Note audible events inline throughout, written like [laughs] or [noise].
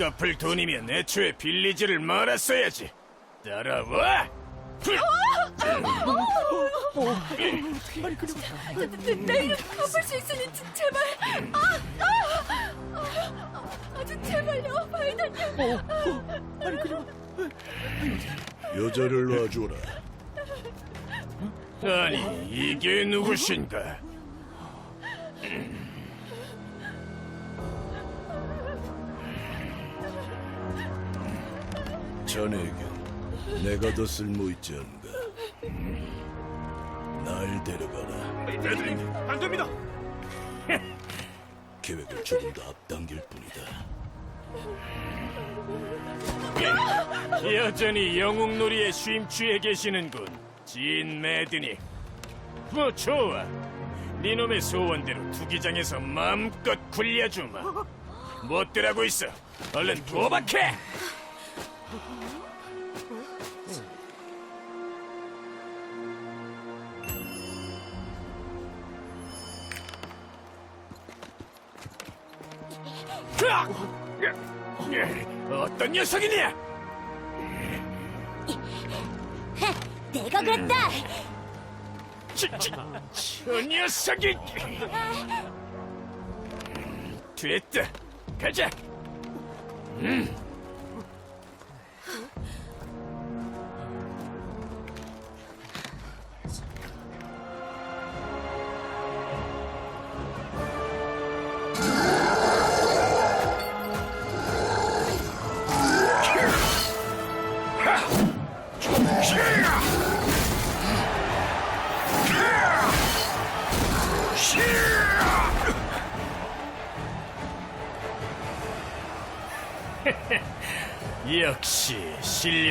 못 갚을 돈이면 애초에 빌리지를 말았어야지. 따라와. 내, 내일은 갚을 수 있으니 제- 제발. 아, 아, 아, 아주 제발요, 바이다님. 여자를 놔줘라. 아니 이게 누구신가? 자네에게 내가 더 쓸모 있지 않은가? 날 데려가라. 애들님 안 됩니다. [laughs] 계획을 조금 더 앞당길 뿐이다. 여전히 영웅놀이에 쉼취해 계시는군. 진 매드니. 뭐 좋아. 니놈의 소원대로 투기장에서 마음껏 굴려주마. 못들 하고 있어. 얼른 도박해. 으악! 어떤 녀석이냐? [laughs] 내가 그랬다. 저, 저, 저 녀석이 [laughs] 됐다 가자 역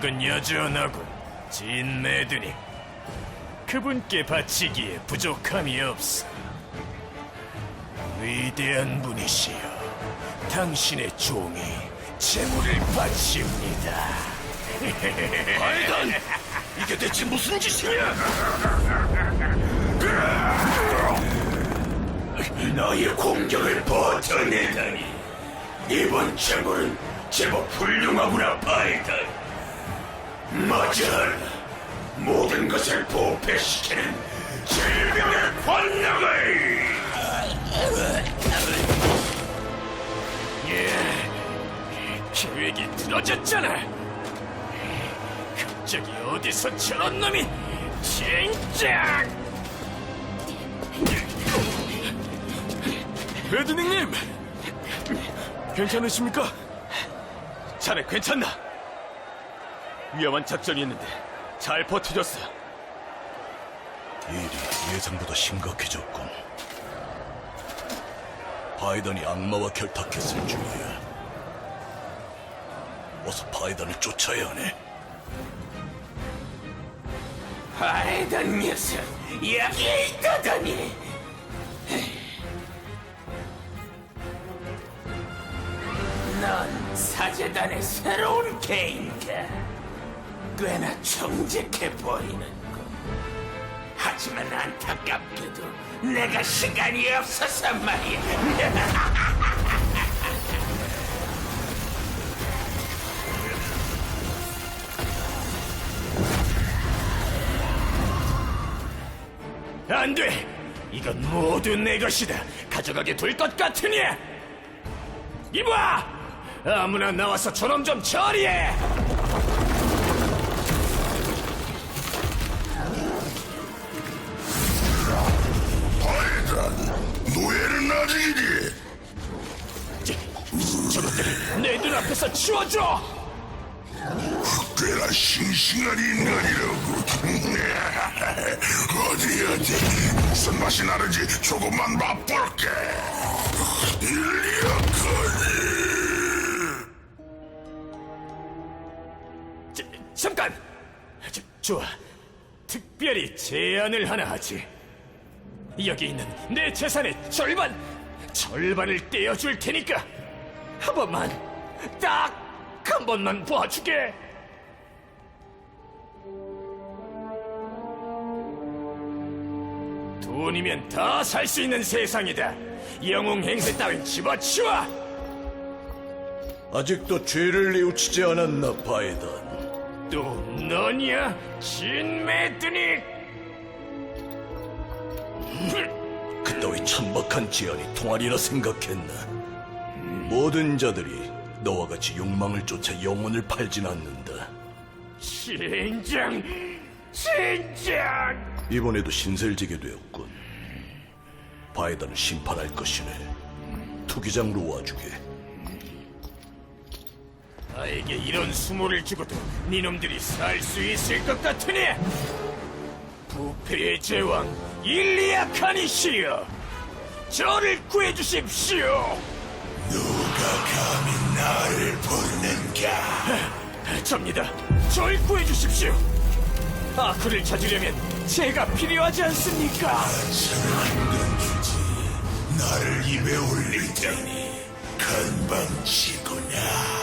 실력은 여전하군 진 매드니 그분께 바치기에 부족함이 없어. 위대한 분이시여 당신의 종이 재물을 바칩니다. [laughs] 아이단 이게 대체 무슨 짓이야 너의 공격을 버텨내다니. 이번 재물은 제법 훌륭하구나 파이터 맞아 모든 것을 부패시키는 질병의 권능을 예, 계획이 틀어졌잖아 갑자기 어디서 저런 놈이 진짜 레드닝님! 괜찮으십니까? 자네 괜찮나? 위험한 작전이었는데 잘 버텨줬어. 일이 예상보다 심각해졌군. 바이든이 악마와 결탁했을 중이야. 어서 바이든을 쫓아야 하네. 아이던 녀석 여기에 있다더니 넌 사제단의 새로운 개인가 꽤나 정직해 보이는 군 하지만 안타깝게도 내가 시간이 없어서 말이야 [laughs] 안 돼! 이건 모두 내 것이다. 가져가게 될것 같으니! 이봐! 아무나 나와서 저놈 좀 처리해! 저, 저것들을 내 눈 앞에서 치워줘! 꽤나 싱싱한 인간이라고. [laughs] 어디 어디 무슨 맛이 나는지 조금만 맛볼게. 일리아카니. 자, 잠깐! 저, 좋아. 특별히 제안을 하나 하지. 여기 있는 내 재산의 절반, 절반을 떼어줄 테니까 한 번만, 딱 한 번만 봐주게. 돈이면 다 살 수 있는 세상이다. 영웅 행세 따윈 집어치워! 아직도 죄를 뉘우치지 않았나 바이든 또 너냐, 진메드닉! 그따위 천박한 제안이 통하리라 생각했나? 모든 자들이 너와 같이 욕망을 쫓아 영혼을 팔진 않는다. 진정, 진정! 이번에도 신세를 지게 되었군. 바이든을 심판할 것이네. 투기장으로 와주게. 나에게 이런 수모를 주고도 니놈들이 살 수 있을 것 같으니 부패의 제왕 일리아 카니시여! 저를 구해주십시오! 누가 감히 나를 부르는가? 접니다. 절 구해주십시오! 아크를 찾으려면 제가 필요하지 않습니까? 천한군 주지 나를 입에 올릴 테니 건방지구나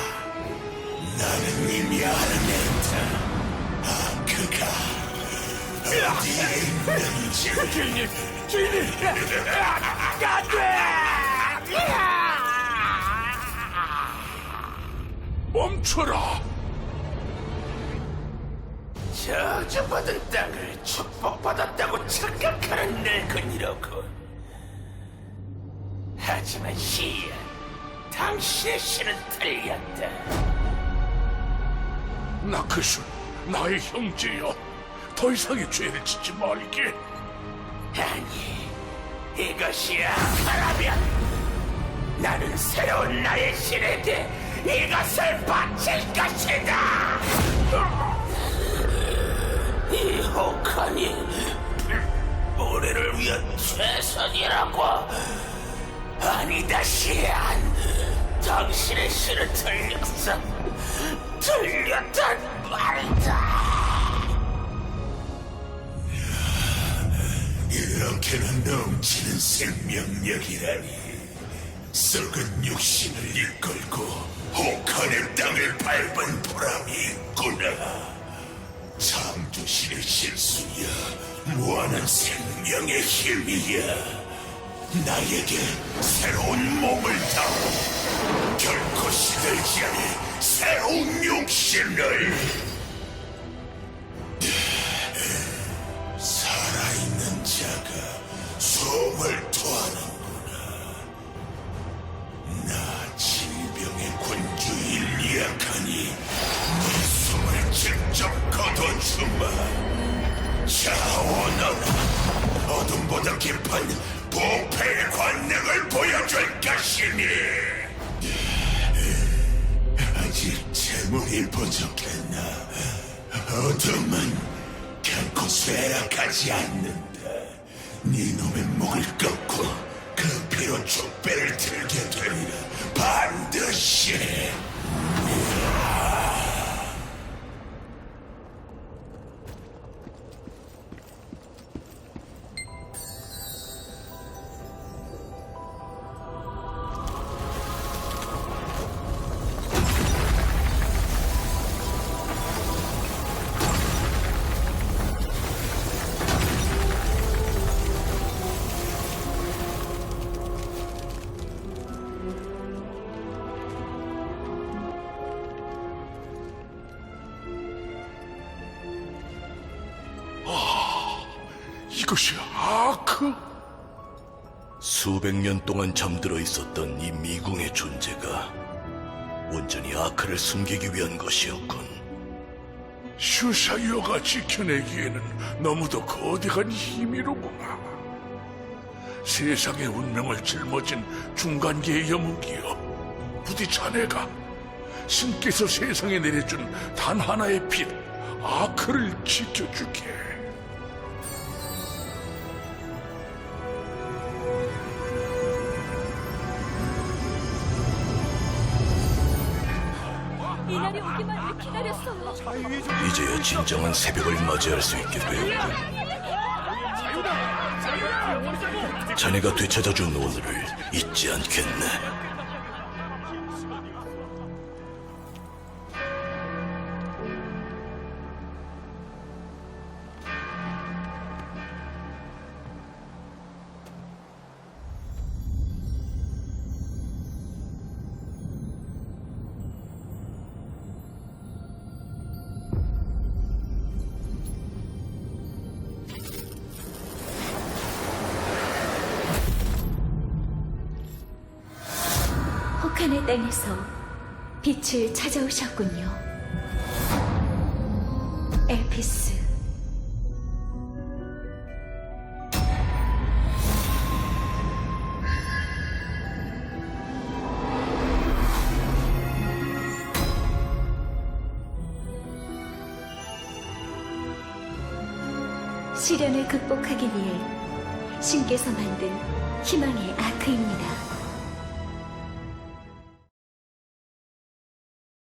주인님 주인님 안 돼 멈춰라. 저주받은 땅을 축복받았다고 착각하는 늙은이로군. 하지만 시야 당신의 신은 틀렸다. 나크슈 나의 형제여 더 이상의 죄를 짓지 말게. 아니 이것이 악하라면 나는 새로운 나의 신에게 이것을 바칠 것이다. 이 혹한이 우리를 위한 최선이라고. 아니다 시안 당신의 신은 틀렸어. 틀렸단 말이다 이렇게나 넘치는 생명력이라니. 썩은 육신을 이끌고 혹한의 땅을 밟은 보람이 있구나. 창조신의 실수야. 무한한 생명의 힘이야. 나에게 새로운 몸을 다오. 결코 시들지 않을 새로운 육신을 숨을 토하는구나. 나 질병의 군주 일리아카니 네 숨을 직접 거둬주마. 자원하라. 어둠보다 깊은 부패의 관능을 보여줄 것이니. 아직 재물이 부족했나? 어둠은 결코 쇠락하지 않는다. 네 놈의 목을 꺾고 그 피로 족배를 들게 되리라. 반드시. 이것이 아크? 수백 년 동안 잠들어 있었던 이 미궁의 존재가 온전히 아크를 숨기기 위한 것이었군 슈샤이어가 지켜내기에는 너무도 거대한 힘이로구나. 세상의 운명을 짊어진 중간계의 영웅이여. 부디 자네가 신께서 세상에 내려준 단 하나의 빛, 아크를 지켜주게. 이제야 진정한 새벽을 맞이할 수 있게 되었군 자네가 되찾아준 오늘을 잊지 않겠네 땅에서 빛을 찾아오셨군요. 엘피스. 시련을 극복하기 위해 신께서 만든 희망의 아크입니다.